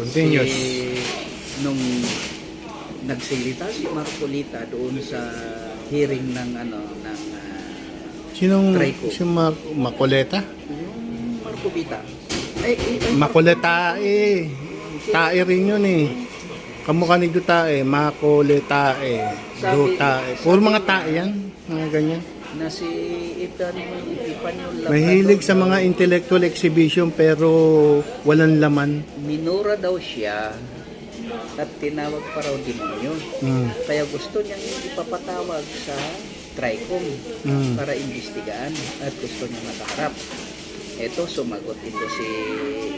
Continuous. Si, nung nagsilita si Marcolita doon sa hearing ng ano ng ah, Sinong Trico. si Mar Makoleta? yung Marcovita. Ay, ay, ay, Makoleta eh. Tae rin yun eh. Kamukha ni Dutae, Makoletae, Dutae. Puro mga tae yan. Mga ganyan. Na si Ipanyo Labrador. Mahilig sa mga intellectual exhibition pero walang laman. minura daw siya at tinawag pa raw demonyo. Mm. Kaya gusto niyang ipapatawag sa TRICOM Mm. para imbestigaan at gusto niya makaharap. Ito, sumagot ito si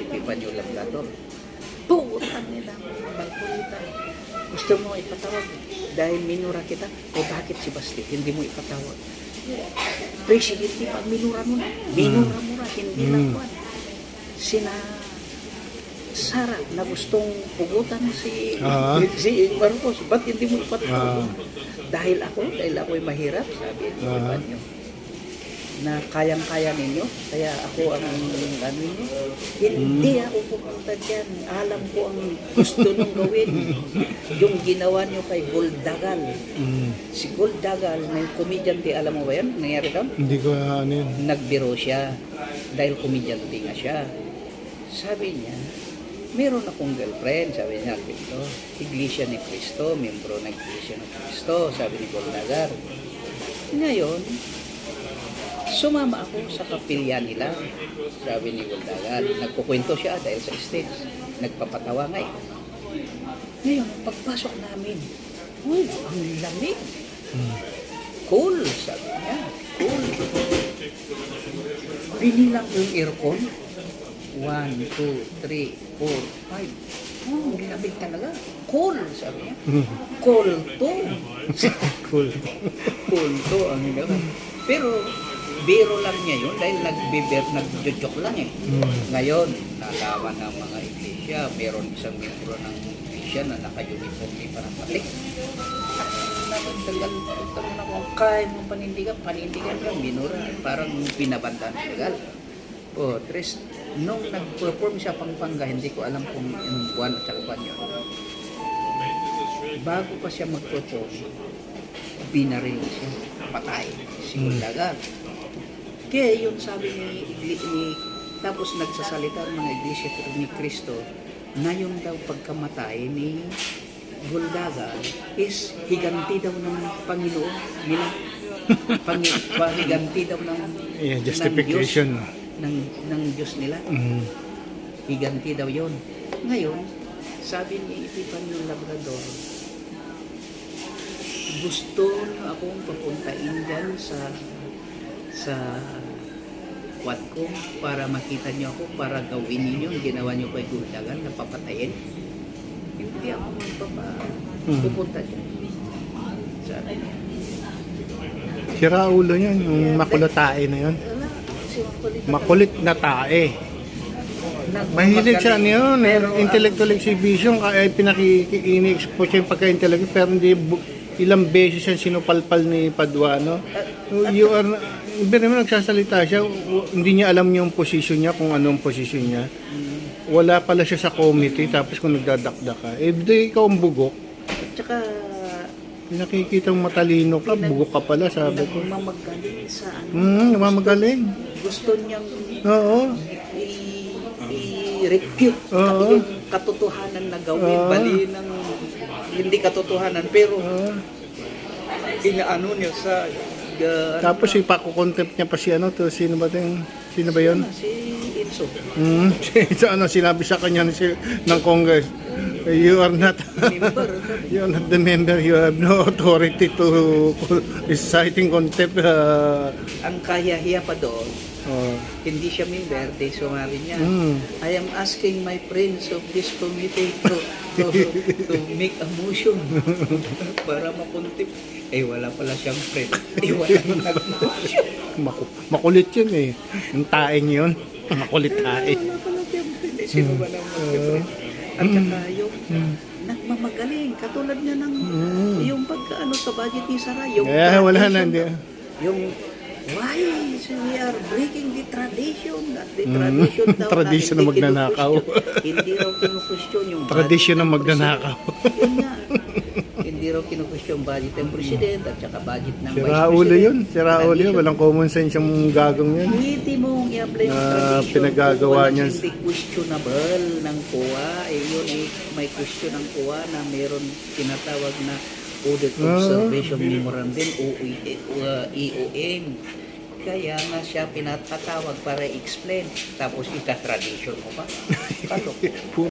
Epifanio Labrador. Puutan nila, Balcolita. Gusto mo ipatawag dahil minura kita? Eh bakit si Basti? Hindi mo ipatawag. Presidente, pag minura mo na. Minura mo na, hindi Mm. kuwan. Sina Sara na gustong pugutan si Ah. si Marcos. Ba't hindi mo ipatawag? Ah. Dahil ako, dahil ako'y mahirap, sabi ni Ah. Na kayang-kaya ninyo, kaya ako ang ano ninyo. Hindi Hmm. ako pupunta dyan. Alam ko ang gusto nung gawin. Yung ginawa nyo kay Goldagal. Mm. Si Goldagal, may komedyante, alam mo ba yan? Nangyari doon? Hindi ko ano yun. Nagbiro siya dahil komedyante nga siya. Sabi niya, meron akong girlfriend, sabi niya dito. Iglesia ni Cristo, membro ng Iglesia ni Cristo, sabi ni Goldagar. Ngayon, sumama ako sa kapilya nila, sabi ni Goldagar. Nagkukwento siya dahil sa stage. Nagpapatawa nga eh. Ngayon, pagpasok namin, Uy, ang lamig. Cool, sabi niya. Cool. Binilang ko yung aircon. 1, 2, 3, 4, 5. Oh, ang lamig talaga. Cool, sabi niya. Cool to. Cool. cool to ang gawin. Pero, biro lang niya yun dahil nagbiber, nagjojoke lang eh. Mm. Ngayon, nalaman ng mga iglesia, meron isang membro ng iglesia na naka-uniform ni Panapalik. Nagdagal, nagdagal ako, kaya mo panindigan, panindigan ka, minura, parang pinabanda ng dagal. O, tres, nung nag-perform siya Pampanga, hindi ko alam kung anong buwan at saka yun. Bago pa siya mag-perform, binaril siya, patay, si Hmm. Kaya yung sabi ni, igli, ni tapos nagsasalita ang mga iglesia ni Kristo na yung daw pagkamatay ni Guldaga is higanti daw ng Panginoon nila. Pang, higanti daw ng, Yeah, ng justification. Diyos, ng, ng Diyos nila. Mm. Higanti daw yon. Ngayon, sabi ni Epifanio Labrador, gusto niyo akong papuntain dyan sa sa kwat ko para makita niyo ako para gawin niyo yung ginawa niyo kay Guldagan na papatayin. Hindi ako magpapa Hmm. pupunta dyan. Sabi niya. Sira ulo yan, yung makulatae na yun. Makulit. Makulit na tae. Mahilig siya ano yun, Pero, intellectual exhibition, kaya pinaki-ini-expose siya yung pagka-intellectual, pero hindi, ilang beses siya sinupalpal ni Paduano. You are, hindi naman nagsasalita siya, hindi niya alam yung position niya, kung anong position niya. Wala pala siya sa committee, tapos kung nagdadakdak ka, eh, di ikaw ang bugok. At saka, Nakikita mong matalino ka, bugok ka pala, sabi ko. nagmamagaling sa ano. Hmm, namamagaling. Gusto niyang Oo. i-refute Oo. yung katotohanan na gawin, Oo. bali ng hindi katotohanan, pero Oo. inaano niya sa uh, Tapos ipakukontempt niya pa si ano to, sino ba 'yung sino ba 'yon? si Itso. Hmm, so, ano sinabi sa kanya ni si, ng Congress, you are not you are not the member, you have no authority to reciting contempt. Uh, Ang kaya-hiya pa doon, oh. hindi siya member, they sumari niya. Hmm. I am asking my friends of this committee to to, to make a motion para makuntip. Eh, wala pala siyang friend. Eh, wala nag-motion. Maku- makulit yun eh. Yung taeng yun. Makulit tae. Wala pala siyang friend. Eh, sino ba naman mag-friend? At saka yung nagmamagaling, katulad niya ng yung pagkaano sa budget ni Sara, yung Eh, wala na. Yung why we are breaking the tradition? That the Mm, tradition daw tradition na magnanakaw. hindi raw kinukwestiyon yung Tradition ng magnanakaw. Yun nga. hindi raw kinukwestiyon budget ng president at saka budget ng Si vice president. yun. Si Raulo yun. Walang common sense yung gagong yun. Hindi mo i-apply Na tradition pinagagawa niya. hindi questionable ng COA. Eh, yun ay may question ng COA na meron tinatawag na Audit Ah. Observation Memorandum o uh, EOM. Kaya nga siya pinatatawag para i-explain. Tapos ika-tradition mo pa. Kalok.